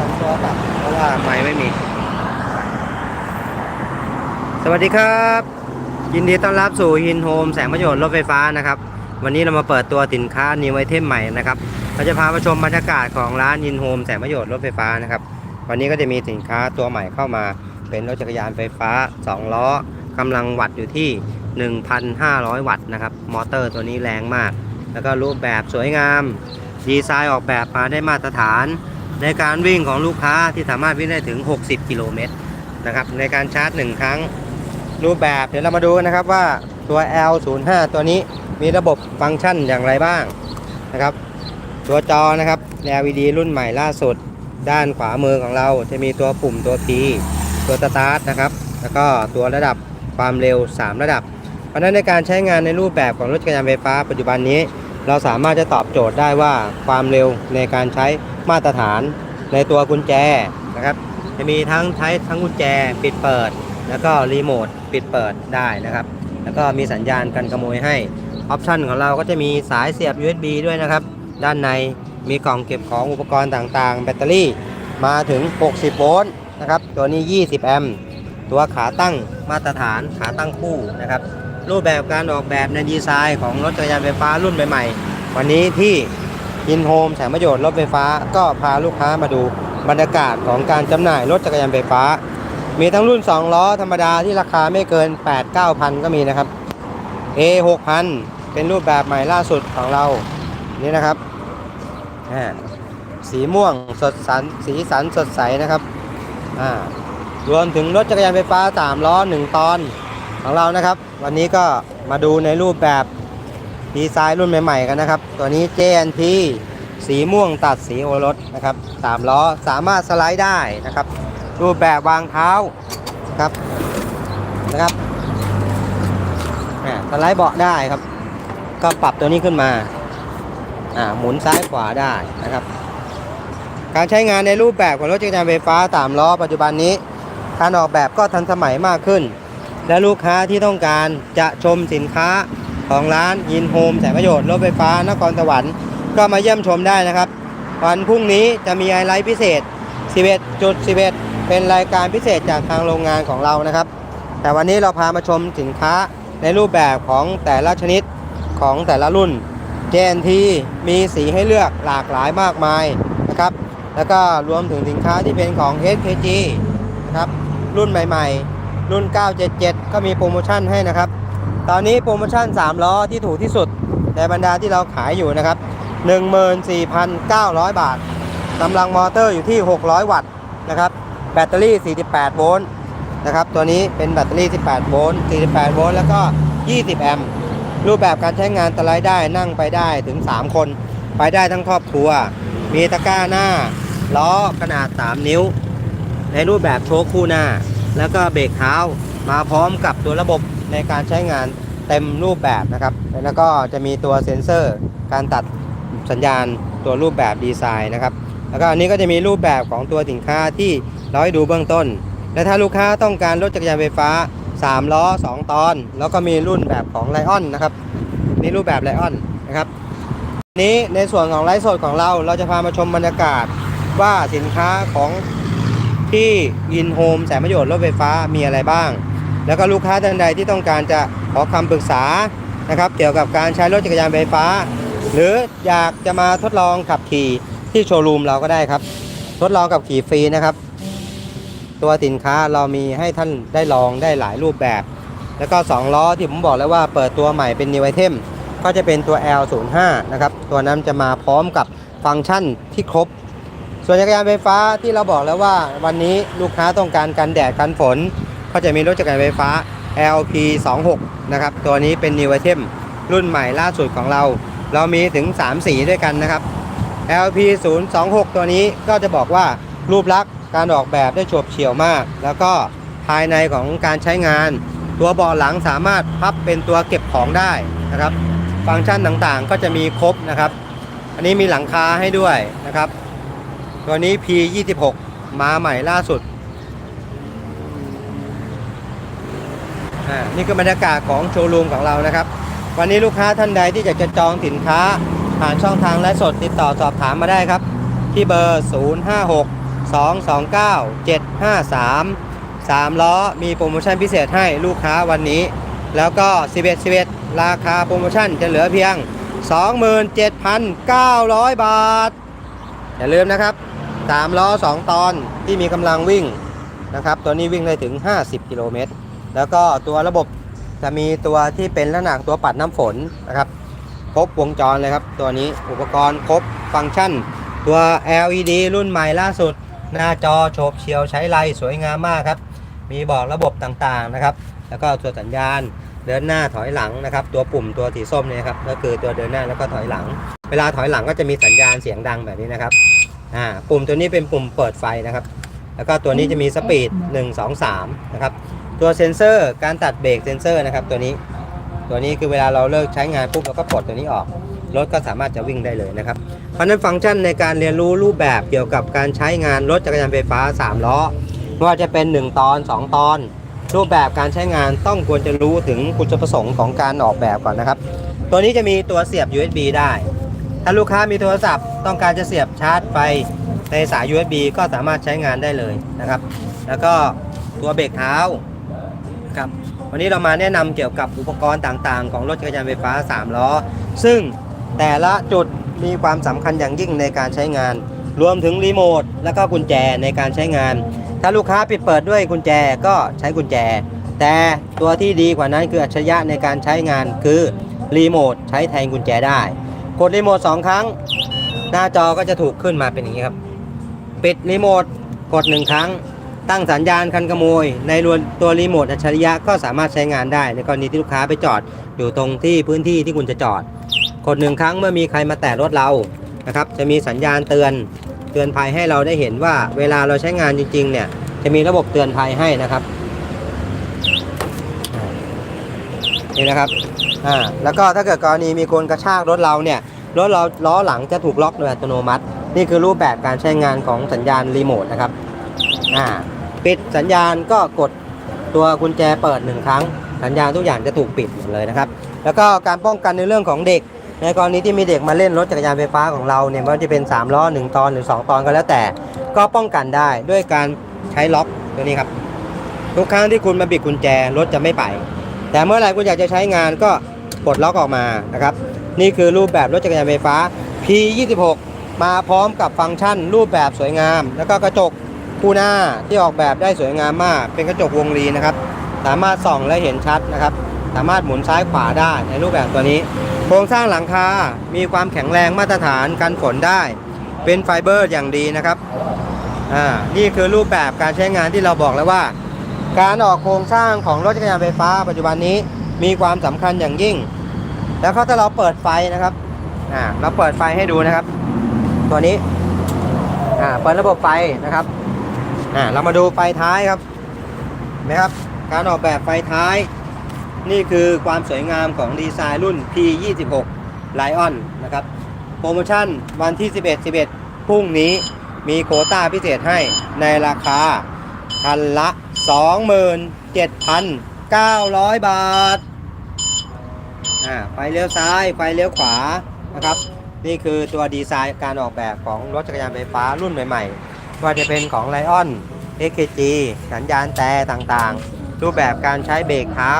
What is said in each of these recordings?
ต้องโทรศัพท์เพราะว่าไมค์ไม่มี สวัสดีครับ ยินดีต้อนรับสู่ฮินโฮมแสงประโยชน์รถไฟฟ้านะครับ วันนี้เรามาเปิดตัวสินค้านิวไอเทมใหม่นะครับเราจะพามาชมบรรยากาศของร้านฮินโฮมแสงประโยชน์รถไฟฟ้านะครับ วันนี้ก็จะมีสินค้าตัวใหม่เข้ามาเป็นรถจักรยานไฟฟ้า 2 ล้อกำลังวัตต์อยู่ที่ 1,500 วัตต์นะครับ มอเตอร์ตัวนี้แรงมาก แล้วก็รูปแบบสวยงาม ดีไซน์ออกแบบมาได้มาตรฐาน ในการวิ่งของลูกค้าที่สามารถวิ่งได้ถึง 60 กิโลเมตรนะครับในการชาร์จ 1 ครั้งรูปแบบเดี๋ยวเรามาดูกันนะครับว่าตัว L05 ตัวนี้มีระบบฟังก์ชันอย่างไรบ้างนะครับ ตัวจอนะครับ LED รุ่นใหม่ล่าสุด ด้านขวามือของเราจะมีตัวปุ่มตัว P ตัวสตาร์ทนะครับ แล้วก็ตัวระดับความเร็ว 3 ระดับ เพราะนั้นในการใช้งานในรูปแบบของรถจักรยานไฟฟ้าปัจจุบันนี้ เราสามารถจะตอบโจทย์ได้ว่าความเร็วในการใช้มาตรฐานในตัวกุญแจนะครับ จะมีทั้งใช้ทั้งกุญแจปิดเปิด แล้วก็รีโมทปิดเปิดได้นะครับ แล้วก็มีสัญญาณกันขโมยให้ออปชันของเราก็จะมีสายเสียบ USB ด้วยนะครับ ด้านในมีกล่องเก็บของอุปกรณ์ต่างๆ แบตเตอรี่มาถึง 60 โวลต์นะครับ ตัวนี้ 20 แอมป์ ตัวขาตั้งมาตรฐานขาตั้งคู่นะครับ รูปแบบการออกแบบในดีไซน์ของรถจักรยานไฟฟ้ารุ่นใหม่ๆ วันนี้ที่ยินโฮมแสงประโยชน์รถไฟฟ้าก็พาลูกค้ามาดูบรรยากาศของการจำหน่ายรถจักรยานไฟฟ้า มีทั้งรุ่น 2 ล้อธรรมดาที่ราคาไม่เกิน 8 9 0 0 0ก็มีนะครับ A 6 0 0เป็นรูปแบบใหม่ล่าสุดของเรานี่นะครับอ่าสีม่วงสดสันสีสันสดใสนะครับอ่ารวมถึงรถจักรยานไฟฟ้า 3 ล้อ 1 ตอนของเรานะครับ วันนี้ก็มาดูในรูปแบบดีไซน์รุ่นใหม่ ๆ กันนะครับ ตัวนี้ JNT สีม่วงตัดสีโอรสนะครับ3ล้อสามารถสไลด์ได้นะครับ รูปแบบวางเท้าครับนะครับอ่าสไลด์เบาะได้ครับ ก็ปรับตัวนี้ขึ้นมาอ่าหมุนซ้ายขวาได้นะครับ การใช้งานในรูปแบบของรถจักรยานไฟฟ้าตามล้อปัจจุบันนี้การออกแบบก็ทันสมัยมากขึ้น และลูกค้าที่ต้องการจะชมสินค้าของร้านยินโฮมแสงประโยชน์รถไฟฟ้านครสวรรค์ก็มาเยี่ยมชมได้นะครับ วันพรุ่งนี้จะมีไฮไลท์พิเศษ 11.11 เป็นรายการพิเศษจากทางโรงงานของเรานะครับ แต่วันนี้เราพามาชมสินค้าในรูปแบบของแต่ละชนิดของแต่ละรุ่น JNT มีสีให้เลือกหลากหลายมากมายนะครับ แล้วก็รวมถึงสินค้าที่เป็นของ SKG นะครับ รุ่นใหม่ ๆ รุ่น 977 ก็มีโปรโมชั่นให้นะครับ ตอนนี้โปรโมชั่น 3 ล้อที่ถูกที่สุด ในบรรดาที่เราขายอยู่นะครับ 14,900 บาทกำลังมอเตอร์อยู่ที่ 600 วัตต์นะครับ แบตเตอรี่ 48 โวลต์นะครับ ตัวนี้เป็นแบตเตอรี่ 18 โวลต์ 48 โวลต์ แล้วก็ 20 แอมป์ รูปแบบการใช้งานสไลได้นั่งไปได้ถึง 3 คน ไปได้ทั้งครอบครัว มีตะกร้าหน้า ล้อขนาด 3 นิ้ว ในรูปแบบโชคคู่หน้า แล้วก็เบรกเท้ามาพร้อมกับตัวระบบในการใช้งานเต็มรูปแบบนะครับ แล้วก็จะมีตัวเซ็นเซอร์ การตัดสัญญาณตัวรูปแบบดีไซน์นะครับ แล้วก็อันนี้ก็จะมีรูปแบบของตัวสินค้าที่เราให้ดูเบื้องต้น และถ้าลูกค้าต้องการรถจักรยานไฟฟ้า 3 ล้อ 2 ตอน แล้วก็มีรุ่นแบบของไลออนนะครับนี่รูปแบบไลออนนะครับนนี้ในส่วนของไลฟ์สดของเราเราจะพามาชมบรรยากาศว่าสินค้าของ ที่ยินโฮมแสนประโยชน์รถไฟฟ้ามีอะไรบ้าง แล้วก็ลูกค้าท่านใดที่ต้องการจะขอคำปรึกษานะครับเกี่ยวกับการใช้รถจักรยานไฟฟ้า หรืออยากจะมาทดลองขับขี่ที่โชว์รูมเราก็ได้ครับ ทดลองขับขี่ฟรีนะครับ ตัวสินค้าเรามีให้ท่านได้ลองได้หลายรูปแบบ แล้วก็ 2 ล้อที่ผมบอกแล้วว่าเปิดตัวใหม่เป็น New Item ก็จะเป็นตัว L05 นะครับ ตัวนั้นจะมาพร้อมกับฟังก์ชันที่ครบ ส่วนจักรยานไฟฟ้าที่เราบอกแล้วว่า วันนี้ลูกค้าต้องการกันแดดกันฝน ก็จะมีรถจักรยานไฟฟ้า LP 26นะครับตัวนี้เป็น New Item รุ่นใหม่ล่าสุดของเรา เรามีถึง 3 สีด้วยกันนะครับ LP 026ตัวนี้ก็จะบอกว่ารูปลักษณ์การออกแบบได้โฉบเฉี่ยวมาก แล้วก็ภายในของการใช้งาน ตัวเบาะหลังสามารถพับเป็นตัวเก็บของได้นะครับ ฟังก์ชันต่างๆก็จะมีครบนะครับ อันนี้มีหลังคาให้ด้วยนะครับ ตัวนี้ P26 มาใหม่ล่าสุด นี่คือบรรยากาศของโชว์รูมของเรานะครับ วันนี้ลูกค้าท่านใดที่อยากจะจองสินค้า ผ่านช่องทางและสดติดต่อสอบถามมาได้ครับ ที่เบอร์ 056 229 753 3 ล้อ มีโปรโมชั่นพิเศษให้ลูกค้าวันนี้ แล้วก็ 11 11 ราคาโปรโมชั่นจะเหลือเพียง 27,900 บาท อย่าลืมนะครับ 3 ล้อ 2 ตอนที่มีกำลังวิ่งนะครับ ตัวนี้วิ่งได้ถึง 50 กิโลเมตร แล้วก็ตัวระบบจะมีตัวที่เป็นลักษณะตัวปัดน้ำฝนนะครับ ครบวงจรเลยครับ ตัวนี้อุปกรณ์ครบฟังก์ชัน ตัว LED รุ่นใหม่ล่าสุด หน้าจอโฉบเฉียวใช้ไรสวยงามมากครับ มีบอกระบบต่างๆนะครับ แล้วก็ตัวสัญญาณเดินหน้าถอยหลังนะครับ ตัวปุ่มตัวสีส้มเนี่ยครับก็คือตัวเดินหน้าแล้วก็ถอยหลัง เวลาถอยหลังก็จะมีสัญญาณเสียงดังแบบนี้นะครับ อ่าปุ่มตัวนี้เป็นปุ่มเปิดไฟนะครับ แล้วก็ตัวนี้จะมีสปีด 1 2 3 นะครับ ตัวเซ็นเซอร์การตัดเบรกเซ็นเซอร์นะครับตัวนี้ ตัวนี้คือเวลาเราเลิกใช้งานปุ๊บเราก็ปลดตัวนี้ออก รถก็สามารถจะวิ่งได้เลยนะครับ เพราะฉะนั้นฟังก์ชันในการเรียนรู้รูปแบบเกี่ยวกับการใช้งานรถจักรยานไฟฟ้า 3 ล้อไม่ว่าจะเป็น 1 ตอน 2 ตอน รูปแบบการใช้งานต้องควรจะรู้ถึงคุณประสงค์ของการออกแบบก่อนนะครับ ตัวนี้จะมีตัวเสียบ USB ได้ ถ้าลูกค้ามีโทรศัพท์ต้องการจะเสียบชาร์จไฟในสาย USB ก็สามารถใช้งานได้เลยนะครับ แล้วก็ตัวเบรกเท้าครับวันนี้เรามาแนะนำเกี่ยวกับอุปกรณ์ต่างๆ ของรถจักรยานไฟฟ้า 3 ล้อ ซึ่งแต่ละจุดมีความสำคัญอย่างยิ่งในการใช้งาน รวมถึงรีโมทและก็กุญแจในการใช้งาน ถ้าลูกค้าปิดเปิดด้วยกุญแจก็ใช้กุญแจ แต่ตัวที่ดีกว่านั้นคืออัจฉริยะในการใช้งานคือรีโมทใช้แทนกุญแจได้ กดรีโมท2 ครั้ง หน้าจอก็จะถูกขึ้นมาเป็นอย่างนี้ครับ ปิดรีโมทกดหนึ่งครั้ง ตั้งสัญญาณคันขโมย ในรวนตัวรีโมทอัจฉริยะก็สามารถใช้งานได้ ในกรณีที่ลูกค้าไปจอดอยู่ตรงที่พื้นที่ที่คุณจะจอด กดหนึ่งครั้งเมื่อมีใครมาแตะรถเรานะครับ จะมีสัญญาณเตือนเตือนภัยให้เราได้เห็นว่าเวลาเราใช้งานจริงๆเนี่ยจะมีระบบเตือนภัยให้นะครับนี่นะครับ อ่าแล้วก็ถ้าเกิดกรณีมีคนกระชากรถเราเนี่ยรถเราล้อหลังจะถูกล็อกโดยอัตโนมัติ นี่คือรูปแบบการใช้งานของสัญญาณรีโมทนะครับอ่าปิดสัญญาณก็กดตัวกุญแจเปิดหนึ่งครั้ง สัญญาณทุกอย่างจะถูกปิดหมดเลยนะครับ แล้วก็การป้องกันในเรื่องของเด็ก ในกรณีที่มีเด็กมาเล่นรถจักรยานไฟฟ้าของเราเนี่ยไม่ว่าจะเป็น 3 ล้อ 1 ตอนหรือ 2 ตอนก็แล้วแต่ ก็ป้องกันได้ด้วยการใช้ล็อกตัวนี้ครับ ทุกครั้งที่คุณมาบิดกุญแจรถจะไม่ไป แต่เมื่อไหร่คุณอยากจะใช้งานก็ปลดล็อกออกมานะครับ นี่คือรูปแบบรถจักรยานไฟฟ้า P26 มาพร้อมกับฟังก์ชันรูปแบบสวยงาม แล้วก็กระจกคู่หน้าที่ออกแบบได้สวยงามมาก เป็นกระจกวงรีนะครับ สามารถส่องและเห็นชัดนะครับ สามารถหมุนซ้ายขวาได้ในรูปแบบตัวนี้ โครงสร้างหลังคา มีความแข็งแรงมาตรฐานกันฝนได้ เป็นไฟเบอร์อย่างดีนะครับ อ่า นี่คือรูปแบบการใช้งานที่เราบอกแล้วว่า การออกโครงสร้างของรถจักรยานไฟฟ้า ปัจจุบันนี้มีความสำคัญอย่างยิ่ง แล้วก็ถ้าเราเปิดไฟนะครับอ่าเราเปิดไฟให้ดูนะครับ ตัวนี้อ่าเปิดระบบไฟนะครับอ่าเรามาดูไฟท้ายครับเห็นไหมครับ การออกแบบไฟท้าย นี่คือความสวยงามของดีไซน์รุ่น P26 Lion นะครับ โปรโมชั่นวันที่ 11 11พรุ่งนี้มีโคต้าพิเศษให้ในราคาคันละ 27,900 บาท อ่า ไฟเลี้ยวซ้าย ไฟเลี้ยวขวา นะครับ นี่คือตัวดีไซน์การออกแบบของรถจักรยานไฟฟ้ารุ่นใหม่ๆ ว่าจะเป็นของ Lion AKG สัญญาณแต่ต่างๆ รูปแบบการใช้เบรกเท้า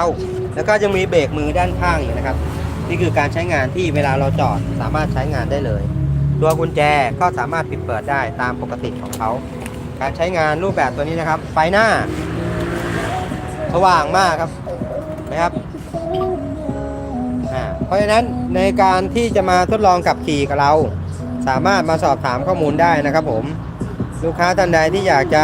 แล้วก็ยังมีเบรกมือด้านข้างอยู่นะครับ นี่คือการใช้งานที่เวลาเราจอดสามารถใช้งานได้เลย ตัวกุญแจก็สามารถปิดเปิดได้ตามปกติของเขา การใช้งานรูปแบบตัวนี้นะครับ ไฟหน้า สว่างมากครับนะครับเพราะฉะนั้นในการที่จะมาทดลองขับขี่กับเรา สามารถมาสอบถามข้อมูลได้นะครับผม ลูกค้าท่านใดที่อยากจะ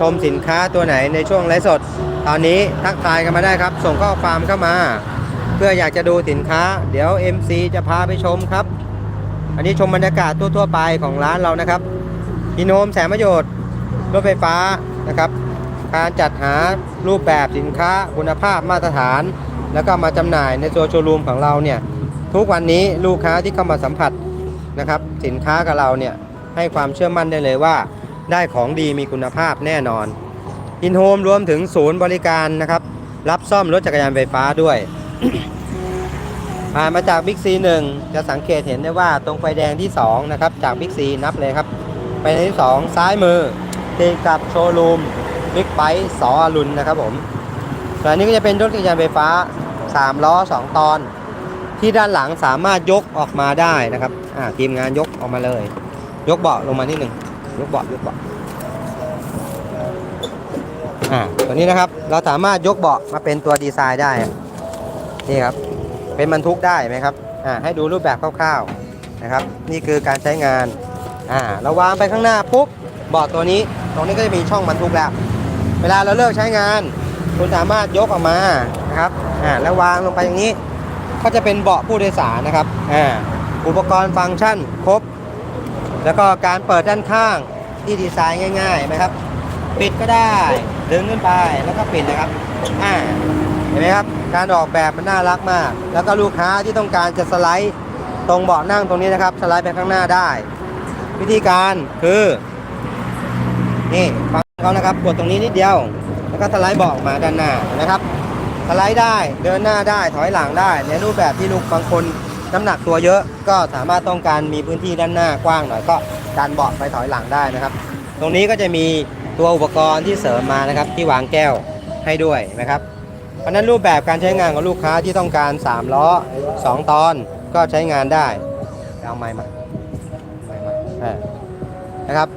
ชมสินค้าตัวไหนในช่วงไลฟ์สด ตอนนี้ทักทายกันมาได้ครับ ส่งข้อความเข้ามา เพื่ออยากจะดูสินค้า เดี๋ยว MC จะพาไปชมครับ อันนี้ชมบรรยากาศทั่วๆไปของร้านเรานะครับอินโนมแสงประโยชน์ รถไฟฟ้านะครับ การจัดหารูปแบบสินค้าคุณภาพมาตรฐาน แล้วก็มาจำหน่ายในตัวโชว์รูมของเราเนี่ยทุกวันนี้ลูกค้าที่เข้ามาสัมผัสนะครับ สินค้ากับเราเนี่ยให้ความเชื่อมั่นได้เลยว่า ได้ของดีมีคุณภาพแน่นอนอินโฮมรวมถึงศูนย์บริการนะครับ รับซ่อมรถจักรยานไฟฟ้าด้วยผ่านมาจากบิ๊กซีหนึ่งจะสังเกตเห็นได้ว่าตรงไฟแดงที่ 2 นะครับ จากบิ๊กซีนับเลยครับไฟแดงที่ 2 ซ้ายมือ ติดกับโชว์รูมบิ๊กไบค์สออรุณนะครับผมส่วนอันนี้ก็จะเป็นรถจักรยานไฟฟ้า 3 ล้อ 2 ตอน ที่ด้านหลังสามารถยกออกมาได้นะครับอ่าทีมงานยกออกมาเลย ยกเบาะลงมานิดหนึ่งยกเบาะยกเบาะอ่าตัวนี้นะครับเราสามารถยกเบาะมาเป็นตัวดีไซน์ได้นี่ครับเป็นบรรทุกได้ไหมครับอ่าให้ดูรูปแบบคร่าวๆนะครับ นี่คือการใช้งานอ่าเราวางไปข้างหน้าปุ๊บเบาะตัวนี้ ตรงนี้ก็จะมีช่องบรรทุกแล้ว เวลาเราเลิกใช้งาน คุณสามารถยกออกมานะครับอ่าแล้ววางลงไปอย่างนี้ ก็จะเป็นเบาะผู้โดยสารนะครับอ่าอุปกรณ์ฟังก์ชันครบ แล้วก็การเปิดด้านข้างที่ดีไซน์ง่ายๆไหมครับ ปิดก็ได้ดึงขึ้นไปแล้วก็ปิดนะครับอ่าเห็นไหมครับ การออกแบบมันน่ารักมาก แล้วก็ลูกค้าที่ต้องการจะสไลด์ตรงเบาะนั่งตรงนี้นะครับ สไลด์ไปข้างหน้าได้ วิธีการคือ นี่ฟังเขานะครับกดตรงนี้นิดเดียว แล้วก็สไลด์เบาะอกมาด้านหน้านะครับสไลด์ได้เดินหน้าได้ถอยหลังได้ ในรูปแบบที่ลูกบางคนน้ำหนักตัวเยอะก็สามารถต้องการมีพื้นที่ด้านหน้ากว้างหน่อยก็ดันเบาะไปถอยหลังได้นะครับ ตรงนี้ก็จะมีตัวอุปกรณ์ที่เสริมมานะครับที่วางแก้วให้ด้วยนะครับ เพราะนั้นรูปแบบการใช้งานของลูกค้าที่ต้องการ 3 ล้อ 2 ตอนก็ใช้งานได้เอาไม้มาไม้มาอ่านะครับ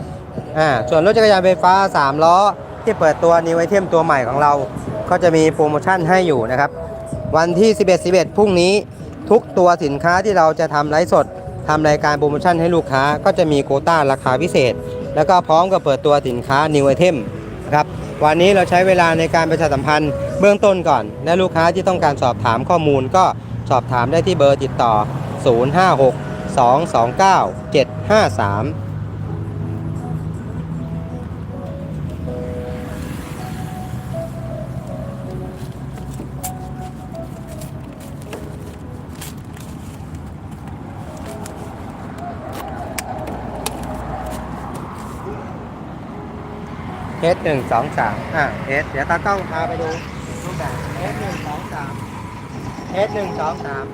อ่าส่วนรถจักรยานไฟฟ้า 3 ล้อ ที่เปิดตัวนิวไอเทมตัวใหม่ของเรา ก็จะมีโปรโมชั่นให้อยู่นะครับ วันที่ 11 11 พรุ่งนี้ทุกตัวสินค้าที่เราจะทำไลฟ์สดทำรายการโปรโมชั่นให้ลูกค้าก็จะมีโคต้าราคาพิเศษ แล้วก็พร้อมกับเปิดตัวสินค้า New Item นะครับวันนี้เราใช้เวลาในการประชาสัมพันธ์เบื้องต้นก่อน และลูกค้าที่ต้องการสอบถามข้อมูลก็สอบถามได้ที่เบอร์ติดต่อ 056 229 753 เทสหนึ่งสองสามอะเทสเดี๋ยวตากล้องพาไปดูรูปแบบเทสหนึ่งสองสามเทสหนึ่งสองสาม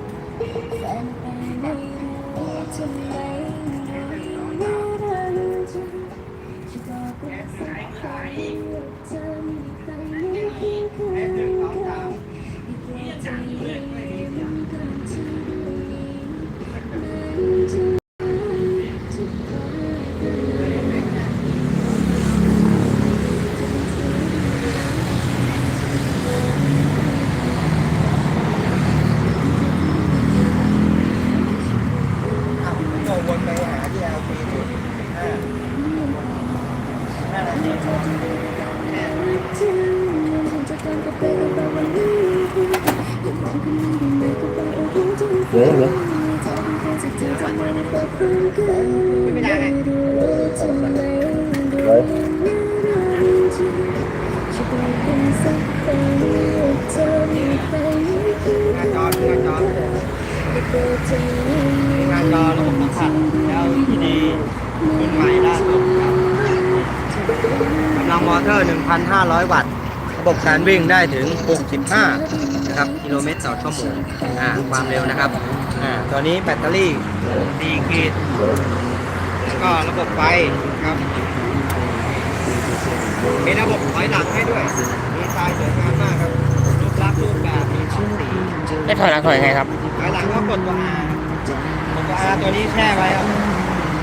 เหลือเหลือไม่ได้เลยหน้าจอหน้าจองานจอระบบสัมผัส LED รุ่นใหม่ล่าสุดครับ กำลังมอเตอร์ 1,500 วัตต์ ระบบการวิ่งได้ถึง 65 นะครับ กิโลเมตรต่อชั่วโมงอ่าความเร็วนะครับอ่าตัวนี้แบตเตอรี่4ขีดแล้วก็ระบบไฟครับมีระบบถอยหลังให้ด้วยดีไซน์สวยงามมากครับ รูปลักษณ์รูปแบบมีสองสีได้ถอยหลังถอยยังไงครับถอยหลังก็กดตัว R กดตัว R ตัวนี้แช่ไว้ครับ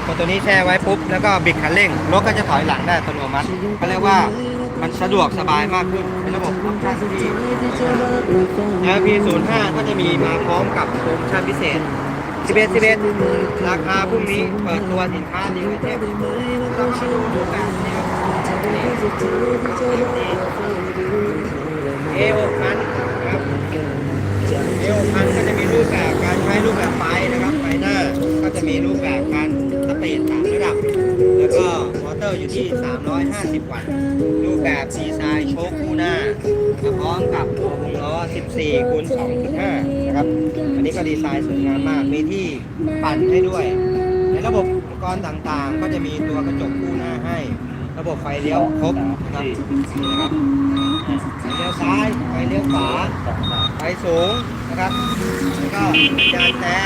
กดตัวนี้แช่ไว้ปุ๊บแล้วก็บิดคันเร่งรถก็จะถอยหลังได้อัตโนมัติเขาเรียกว่ามันสะดวกสบายมากขึ้นเป็นระบบออปชั่นที่ LP 05 ก็จะมีมาพร้อมกับโปรโมชั่นพิเศษ 11 11 ราคาพรุ่งนี้เปิดตัวสินค้าดีไอเทมเราก็มาดูรูปแบบนี้ครับเอหกพันครับเอหกพันก็จะมีรูปแบบการใช้รูปแบบไฟนะครับไฟหน้าก็จะมีรูปแบบการ เตจสามระดับ แล้วก็มอเตอร์อยู่ที่ 350 วัตต์รูปแบบดีไซน์โชคคู่หน้าพร้อมกับตัวงล้อ 14คูณ2.5 นะครับ อันนี้ก็ดีไซน์สวยงามมาก มีที่ปั่นให้ด้วย ในระบบอุปกรณ์ต่างๆ ก็จะมีตัวกระจกคู่หน้าให้ ระบบไฟเลี้ยวครบนะครับนี่นะครับไฟเลี้ยวซ้าย ไฟเลี้ยวขวา ไฟสูงนะครับ แล้วก็จานแต่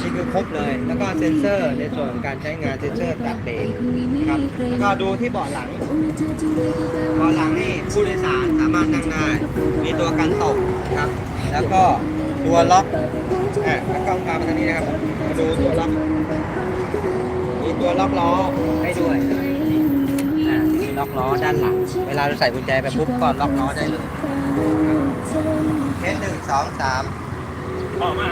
นี่คือครบเลย แล้วก็เซ็นเซอร์ในส่วนของการใช้งานเซ็นเซอร์ตัดเบรกนะครับก็ดูที่เบาะหลังเบาะหลังนี่ผู้โดยสารสามารถนั่งได้มีตัวกันตกครับ แล้วก็ตัวล็อกอะแล้วก็พามาทางนี้นะครับมาดูตัวล็อกมีตัวล็อกล้อให้ด้วยอะมีล็อกล้อด้านหลัง เวลาเราใส่กุญแจไปปุ๊บก็ล็อกล้อได้เลยเทสหนึ่งสองสามออกมา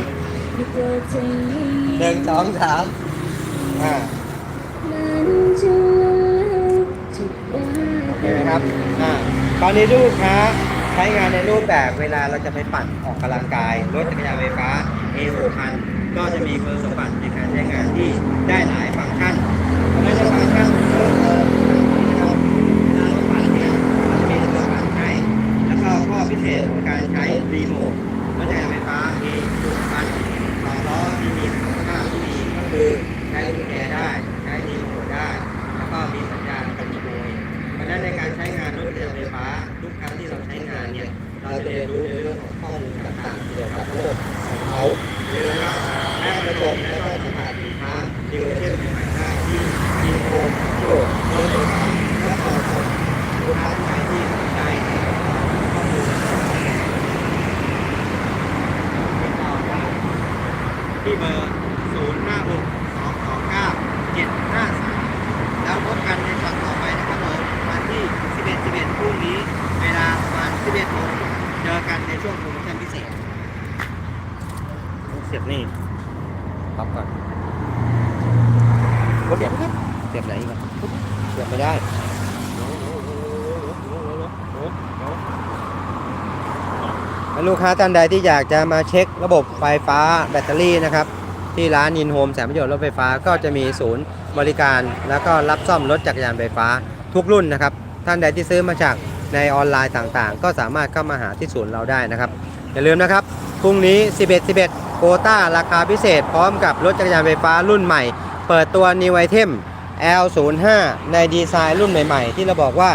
หนึ่งสองสามอ่าโอเคไหมครับอ่าตอนนี้ลูกค้าใช้งานในรูปแบบเวลาเราจะไปปั่นออกกำลังกายรถจักรยานไฟฟ้า A 6 0 0 ก็จะมีคุณสมบัติในการใช้งานที่ได้หลายฟังก์ชันเพราะฉะนั้นฟังก์ชันเพิ่มเติมนะครับเวลารปั่นเนี่ยมันจะมีตัวปั่นให้แล้วก็ข้อพิเศษของการใช้รีโมท เราจะเรียนรู้ในเรื่องของข้อมูลต่างๆเกี่ยวกับระบบของเขาหรือนะครับและระบบและก็สถานสินค้าที่เราเชื่อมใหม่ได้ที่มีโครงโยกรถไฟฟ้าและต่อคนลูกค้าที่ใช้ที่สนใจข้อมูลติดต่อได้ที่เบอร์0 5 6 2 2 9 7 5 3แล้วพบกันในช็อตต่อไปนะครับผมวันที่ 11 11พรุ่งนี้เวลาประมาณ11โมง เจอกันในช่วงโปรโมชั่นพิเศษเสียบนี่พับก่อนเสียบเสียบไหนอีกอะเสียบไม่ได้ลูกค้าท่านใดที่อยากจะมาเช็คระบบไฟฟ้าแบตเตอรี่นะครับ ที่ร้านยินโฮมแสนประโยชน์รถไฟฟ้าก็จะมีศูนย์บริการ แล้วก็รับซ่อมรถจักรยานไฟฟ้าทุกรุ่นนะครับ ท่านใดที่ซื้อมาจาก ในออนไลน์ต่างๆ ก็สามารถเข้ามาหาที่ศูนย์เราได้นะครับ อย่าลืมนะครับพรุ่งนี้ 11 11โคต้าราคาพิเศษ พร้อมกับรถจักรยานไฟฟ้ารุ่นใหม่ เปิดตัว New Item L05 ในดีไซน์รุ่นใหม่ๆ ที่เราบอกว่า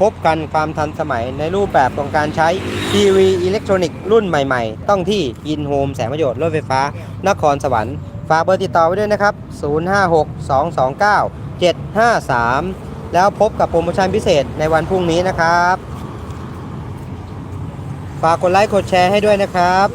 ครบกันความทันสมัยในรูปแบบของการใช้ทีวีอิเล็กทรอนิกส์รุ่นใหม่ๆ ต้องที่ยินโฮมแสงประโยชน์รถไฟฟ้า นครสวรรค์ฝากเบอร์ติดต่อไว้ด้วยนะครับ 056 229 753 แล้วพบกับโปรโมชั่นพิเศษในวันพรุ่งนี้นะครับ ฝากกดไลค์กดแชร์ให้ด้วยนะครับ